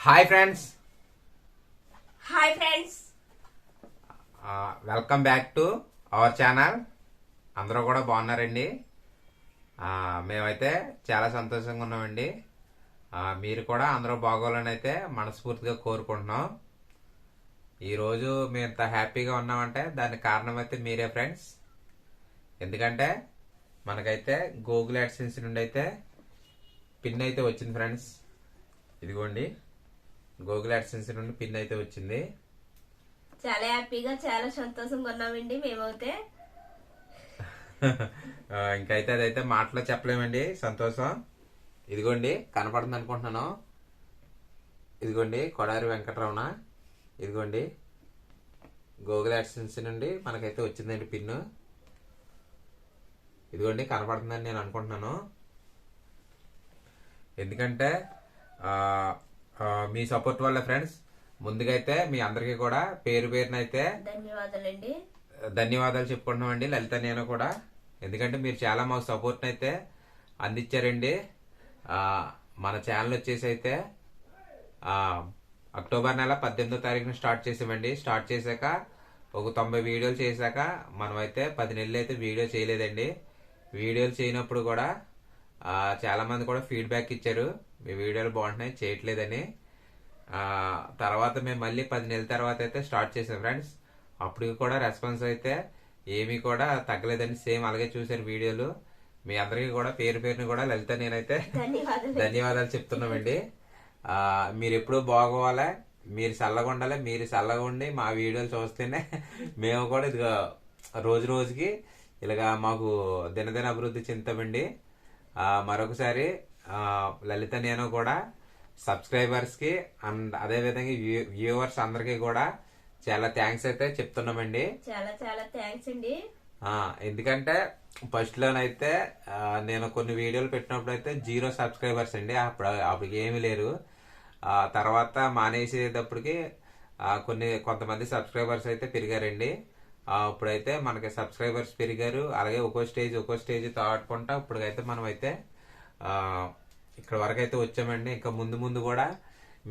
Hi friends hi friends welcome back to our channel అందరూ కూడా బాగున్నారండి. ఆ, మేమైతే చాలా సంతోషంగా ఉన్నామండి. ఆ, మీరు కూడా అందరూ బాగోవాలని అయితే మనస్ఫూర్తిగా కోరుకుంటున్నాం. ఈరోజు మేము ఇంత హ్యాపీగా ఉన్నామంటే దానికి కారణం అయితే మీరే ఫ్రెండ్స్ ఎందుకంటే మనకైతే గూగుల్ యాడ్సెన్స్ నుండి అయితే పిన్ అయితే వచ్చింది ఫ్రెండ్స్ ఇదిగోండి. గూగుల్ యాడ్సెన్స్ నుండి పిన్ అయితే వచ్చింది. చాలా హ్యాపీగా చాలా సంతోషంగా ఉన్నామండి మేమైతే. ఇంకైతే అదైతే మాటలో చెప్పలేమండి. సంతోషం. ఇదిగోండి కనపడుతుంది అనుకుంటున్నాను. ఇదిగోండి కొడారి వెంకటరమణ ఇదిగోండి. గూగుల్ యాడ్సెన్స్ నుండి మనకైతే వచ్చిందండి పిన్ ఇదిగోండి కనపడుతుందని నేను అనుకుంటున్నాను. ఎందుకంటే మీ సపోర్ట్ వల్ల ఫ్రెండ్స్ ముందుగా అయితే మీ అందరికీ కూడా పేరు పేరునైతే ధన్యవాదాలండి. ధన్యవాదాలు చెప్పుకుంటున్నామండి లలిత నేను కూడా. ఎందుకంటే మీరు చాలా మాకు సపోర్ట్ అయితే అందించారండి. మన ఛానల్ వచ్చేసి అయితే అక్టోబర్ నెల పద్దెనిమిదో తారీఖున స్టార్ట్ చేసామండి. స్టార్ట్ చేశాక ఒక తొంభై వీడియోలు చేశాక మనమైతే పది నెలలు అయితే వీడియో చేయలేదండి. వీడియోలు చేయనప్పుడు కూడా ఆ, చాలా మంది కూడా ఫీడ్బ్యాక్ ఇచ్చారు. మీ వీడియోలు బాగుంటున్నాయి చేయట్లేదని. తర్వాత మేము మళ్ళీ పది నెలల తర్వాత అయితే స్టార్ట్ చేసాం ఫ్రెండ్స్. అప్పుడు కూడా రెస్పాన్స్ అయితే ఏమీ కూడా తగ్గలేదండి సేమ్ అలాగే చూసారు వీడియోలు. మీ అందరికీ కూడా పేరు పేరుని కూడా లలిత నేనైతే ధన్యవాదాలు. చెప్తున్నామండి. మీరు ఎప్పుడూ బాగోవాలా? మీరు చల్లగా ఉండాలి? మీరు చల్లగా ఉండి మా వీడియోలు చూస్తేనే మేము కూడా ఇదిగో రోజు రోజుకి ఇలాగా మాకు దినదిన అభివృద్ధి చెందుతామండి. మరొకసారి లలిత నేను కూడా సబ్స్క్రైబర్స్కి అండ్ అదే విధంగా వ్యూవర్స్ అందరికీ కూడా చాలా థ్యాంక్స్ అయితే చెప్తున్నామండి. చాలా చాలా థ్యాంక్స్ అండి. ఎందుకంటే ఫస్ట్ లోనైతే ఆ, నేను కొన్ని వీడియోలు పెట్టినప్పుడు అయితే జీరో సబ్స్క్రైబర్స్ అండి. అప్పుడు అప్పుడు ఏమీ లేరు. ఆ తర్వాత మానేసేటప్పటికి ఆ, కొన్ని కొంతమంది సబ్స్క్రైబర్స్ అయితే పెరిగారండి. ఇప్పుడైతే మనకి సబ్స్క్రైబర్స్ పెరిగారు. అలాగే ఒక్కో స్టేజ్ ఒక్కో స్టేజ్ తాడుకుంటా ఇప్పటికైతే మనం అయితే ఆ, ఇక్కడ వరకు అయితే వచ్చామండి. ఇంకా ముందు ముందు కూడా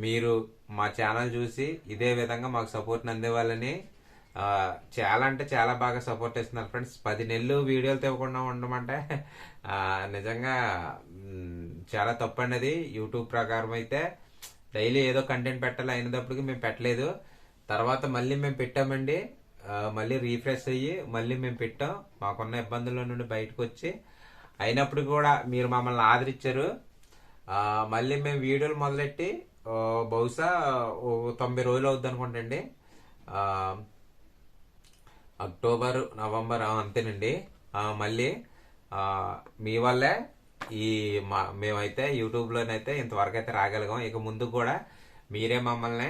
మీరు మా ఛానల్ చూసి ఇదే విధంగా మాకు సపోర్ట్ అందేవాళ్ళని చాలా అంటే చాలా బాగా సపోర్ట్ ఇస్తున్నారు ఫ్రెండ్స్ పది నెలలు వీడియోలు తెవ్వకుండా ఉండమంటే నిజంగా చాలా తప్పండి అది యూట్యూబ్ ప్రకారం అయితే డైలీ ఏదో కంటెంట్ పెట్టాలి అయినప్పటికీ మేము పెట్టలేదు. తర్వాత మళ్ళీ మేము పెట్టామండి. మళ్ళీ రీఫ్రెష్ అయ్యి మళ్ళీ మేము పెట్టాం. మాకున్న ఇబ్బందుల నుండి బయటకు వచ్చి అయినప్పుడు కూడా మీరు మమ్మల్ని ఆదరించారు. మళ్ళీ మేము వీడియోలు మొదలెట్టి బహుశా తొంభై రోజులు అవుద్ది అనుకుంటండి. అక్టోబర్ నవంబర్ అంతేనండి. మళ్ళీ మీ వల్లే ఈ మా మేమైతే యూట్యూబ్లోనైతే ఇంతవరకు అయితే రాగలిగాం. ఇక ముందు కూడా మీరే మమ్మల్ని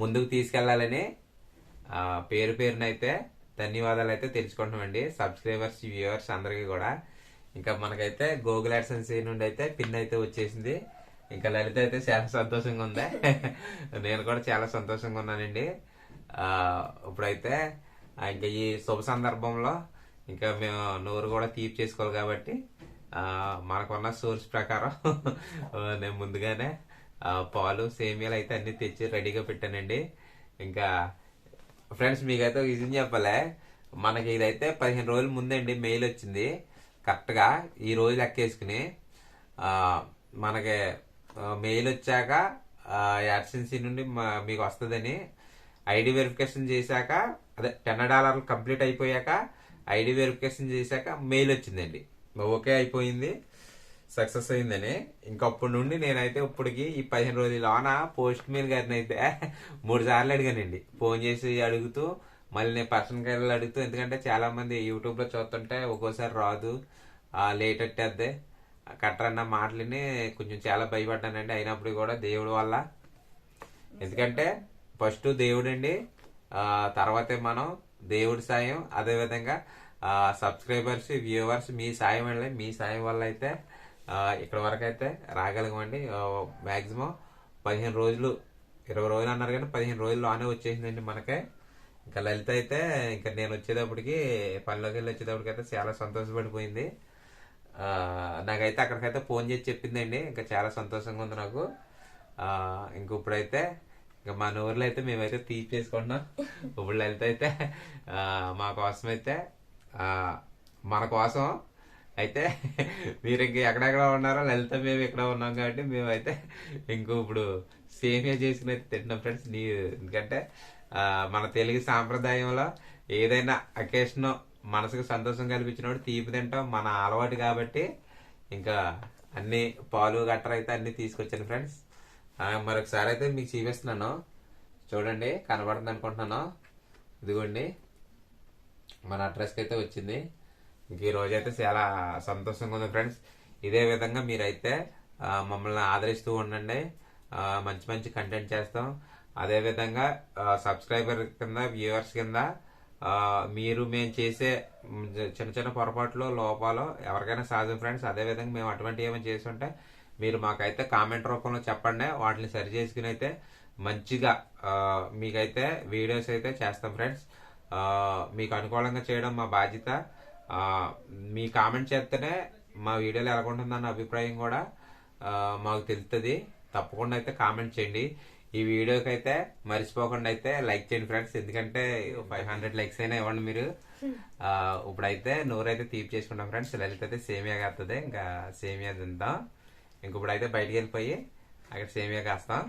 ముందుకు తీసుకెళ్ళాలని పేరు పేరునైతే ధన్యవాదాలు అయితే తెలుసుకుంటున్నామండి. సబ్స్క్రైబర్స్ వ్యూవర్స్ అందరికీ కూడా ఇంకా మనకైతే గూగుల్ యాడ్సెన్స్ నుండి అయితే పిన్ అయితే వచ్చేసింది. ఇంకా లలిత అయితే చాలా సంతోషంగా ఉంది? నేను కూడా చాలా సంతోషంగా ఉన్నానండి. ఇప్పుడైతే ఇంకా ఈ శుభ సందర్భంలో ఇంకా మేము నోరు కూడా తీపి చేసుకోవాలి కాబట్టి మనకున్న సోర్స్ ప్రకారం నేను ముందుగానే పాలు సేమియాలు అయితే అన్ని తెచ్చి రెడీగా పెట్టానండి. ఇంకా ఫ్రెండ్స్ మీకైతే విజయం చెప్పలే. మనకి ఇదైతే పదిహేను రోజుల ముందండి మెయిల్ వచ్చింది. కరెక్ట్గా ఈ రోజు లెక్కేసుకుని మనకి మెయిల్ వచ్చాక యాడ్సెన్సీ నుండి మా- మీకు వస్తుందని ఐడి వెరిఫికేషన్ చేశాక అదే టెన్ డాలర్లు కంప్లీట్ అయిపోయాక ఐడి వెరిఫికేషన్ చేశాక మెయిల్ వచ్చిందండి. ఓకే అయిపోయింది సక్సెస్ అయిందని. ఇంకప్పటి నుండి నేనైతే ఇప్పటికి ఈ పదిహేను రోజుల్లోన పోస్ట్ మెయిల్ గారిని అయితే మూడు సార్లు అడిగానండి. ఫోన్ చేసి అడుగుతూ మళ్ళీ నేను పర్సనల్ వెళ్ళి అడుగుతూ ఎందుకంటే చాలామంది యూట్యూబ్లో చూస్తుంటే ఒక్కోసారి రాదు. లేట్ అట్టేద్దే కట్టరన్న మాటలని కొంచెం చాలా భయపడ్డానండి. అయినప్పుడు కూడా దేవుడి వల్ల. ఎందుకంటే ఫస్ట్ దేవుడండి. తర్వాతే మనం దేవుడి సాయం అదేవిధంగా సబ్స్క్రైబర్స్ వ్యూవర్స్ మీ సాయం వల్ల మీ సాయం వల్ల అయితే ఇక్కడ వరకు అయితే రాగలగమండి. మ్యాక్సిమం పదిహేను రోజులు ఇరవై రోజులు అన్నారు కానీ పదిహేను రోజుల్లోనే వచ్చేసిందండి మనకే. ఇంకా లలిత అయితే ఇంకా నేను వచ్చేటప్పటికి పనిలోకి వెళ్ళి వచ్చేటప్పటికి అయితే చాలా సంతోషపడిపోయింది. నాకైతే అక్కడికైతే ఫోన్ చేసి చెప్పిందండి. ఇంకా చాలా సంతోషంగా ఉంది నాకు. ఇంక ఇప్పుడైతే ఇంకా మన ఊర్లో అయితే మేమైతే తీర్చేసుకుంటున్నాం. ఇప్పుడు లలిత అయితే మా కోసం అయితే మన కోసం అయితే మీరు ఇంక ఎక్కడెక్కడ ఉన్నారో లలిత మేము ఇక్కడ ఉన్నాం కాబట్టి మేమైతే ఇంకో ఇప్పుడు సేమియా చేసుకుని అయితే తింటున్నాం ఫ్రెండ్స్. నీ ఎందుకంటే మన తెలుగు సాంప్రదాయంలో ఏదైనా అకేషన్ మనసుకు సంతోషం కల్పించినప్పుడు తీపి తింటాం మన అలవాటు కాబట్టి ఇంకా అన్ని పాలు గట్ర అయితే అన్ని తీసుకొచ్చాను ఫ్రెండ్స్. మరొకసారి అయితే మీకు చూపిస్తున్నాను. చూడండి కనబడుతుంది అనుకుంటున్నాను. ఇదిగోండి మన అడ్రస్కి అయితే వచ్చింది. ఇంక ఈ అయితే చాలా సంతోషంగా ఉంది ఫ్రెండ్స్. ఇదే విధంగా మీరైతే మమ్మల్ని ఆదరిస్తూ ఉండండి. మంచి మంచి కంటెంట్ చేస్తాం. అదే విధంగా సబ్స్క్రైబర్ కింద వ్యూవర్స్ కింద మీరు మేము చేసే చిన్న చిన్న పొరపాట్లు లోపాలు ఎవరికైనా సహజం ఫ్రెండ్స్ అదే విధంగా మేము అటువంటి ఏమైనా చేసి ఉంటే మీరు మాకైతే కామెంట్ రూపంలో చెప్పండి. వాటిని సరి చేసుకుని అయితే మంచిగా మీకైతే వీడియోస్ అయితే చేస్తాం ఫ్రెండ్స్ మీకు అనుకూలంగా చేయడం మా బాధ్యత. మీ కామెంట్ చేస్తేనే మా వీడియోలు ఎలాగుంటుందన్న అభిప్రాయం కూడా మాకు తెలుస్తుంది తప్పకుండా అయితే కామెంట్ చేయండి. ఈ వీడియోకి అయితే మర్చిపోకుండా అయితే లైక్ చేయండి ఫ్రెండ్స్. ఎందుకంటే ఫైవ్ హండ్రెడ్ లైక్స్ అయినా ఇవ్వండి మీరు. ఇప్పుడైతే నూరైతే తీపి చేసుకుంటాం ఫ్రెండ్స్. లలిత అయితే సేమియా కాస్తుంది ఇంకా సేమియా తిందాం. ఇంక ఇప్పుడైతే బయటికి వెళ్ళిపోయి అక్కడ సేమియా కాస్తాం.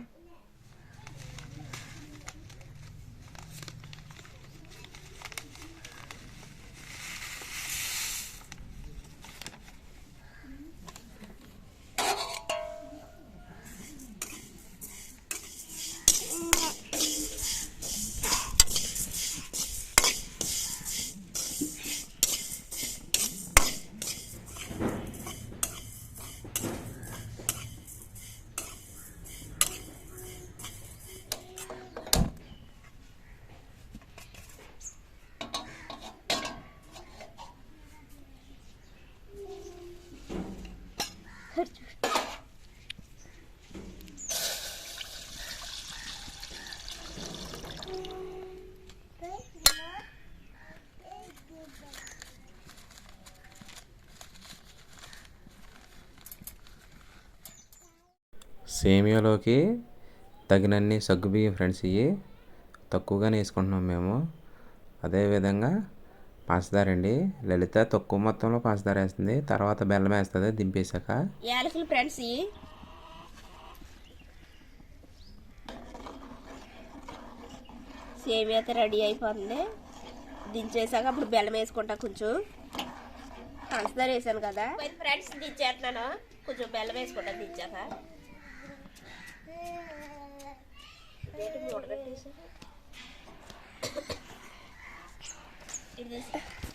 సేమియాలోకి తగినన్ని సగ్గుబియ్యం ఫ్రెండ్స్ ఇవి తక్కువగానే వేసుకుంటున్నాం మేము. అదేవిధంగా పంచదార అండి. లలిత తక్కువ మొత్తంలో పంచదార వేస్తుంది. తర్వాత బెల్లం వేస్తుంది దింపేశాక. యాలకులు ఫ్రెండ్స్ ఇవి సేమియా అయితే రెడీ అయిపోతుంది. దించేసాక అప్పుడు బెల్లం వేసుకుంటా కొంచెం. పంచదార వేసాను కదా. ఫ్రెండ్స్ దించేస్తున్నాను. కొంచెం బెల్లం వేసుకుంటా దించాక It is.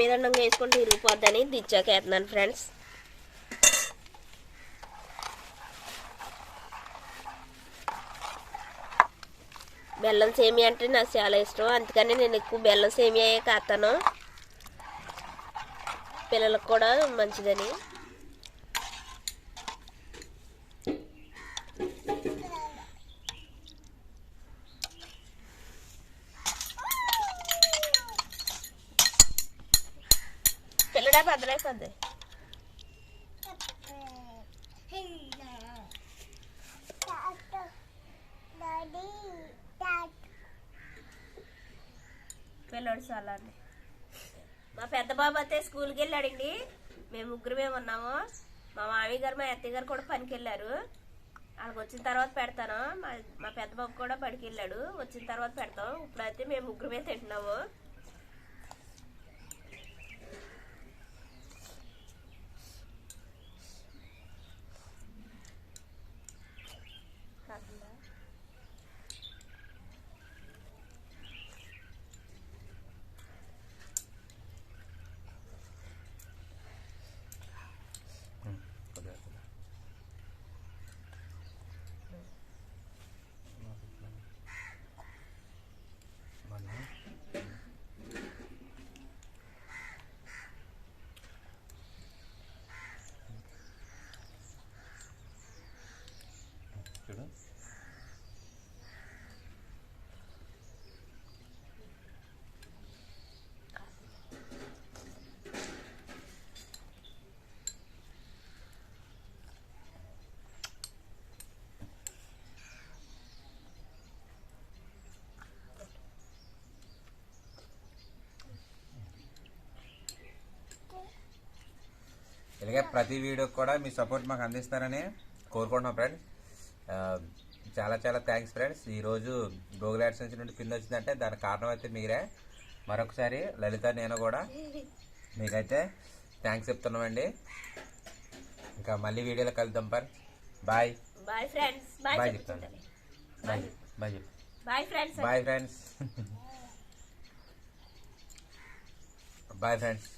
మీద ఉండంగా వేసుకుంటే ఇరిగిపోద్దని దించాక వేస్తున్నాను ఫ్రెండ్స్. బెల్లం సేమియా అంటే నాకు చాలా ఇష్టం. అందుకని నేను ఎక్కువ బెల్లం సేమియాయే కాస్తాను పిల్లలకు కూడా మంచిదని. పిల్లడా బద్దలైపోద్ది పిల్లడు చాలా అండి. మా పెద్ద బాబు అయితే స్కూల్కి వెళ్ళాడండి. మేము ముగ్గురమే ఉన్నాము. మా మామయ్య గారు మా అత్తయ్య గారు కూడా పనికి వెళ్ళారు. వాళ్ళకి వచ్చిన తర్వాత పెడతాను. మా మా పెద్ద బాబు కూడా బడికి వెళ్ళాడు. వచ్చిన తర్వాత పెడతాం. ఇప్పుడైతే మేము ముగ్గురమే తింటున్నాము. ఇలాగే ప్రతి వీడియోకి కూడా మీ సపోర్ట్ మాకు అందిస్తారని కోరుకుంటున్నాం ఫ్రెండ్స్ చాలా చాలా థ్యాంక్స్ ఫ్రెండ్స్ ఈరోజు గూగుల్ యాడ్సెన్స్ నుండి పిన్ వచ్చిందంటే దానికి కారణం అయితే మీరే. మరొకసారి లలిత నేను కూడా మీకైతే థ్యాంక్స్ చెప్తున్నామండి. ఇంకా మళ్ళీ వీడియోలో కలుద్దాం పర్. బాయ్ బాయ్ ఫ్రెండ్స్ బాయ్ చెప్తాను. Bye bye bye friends bye friends bye friends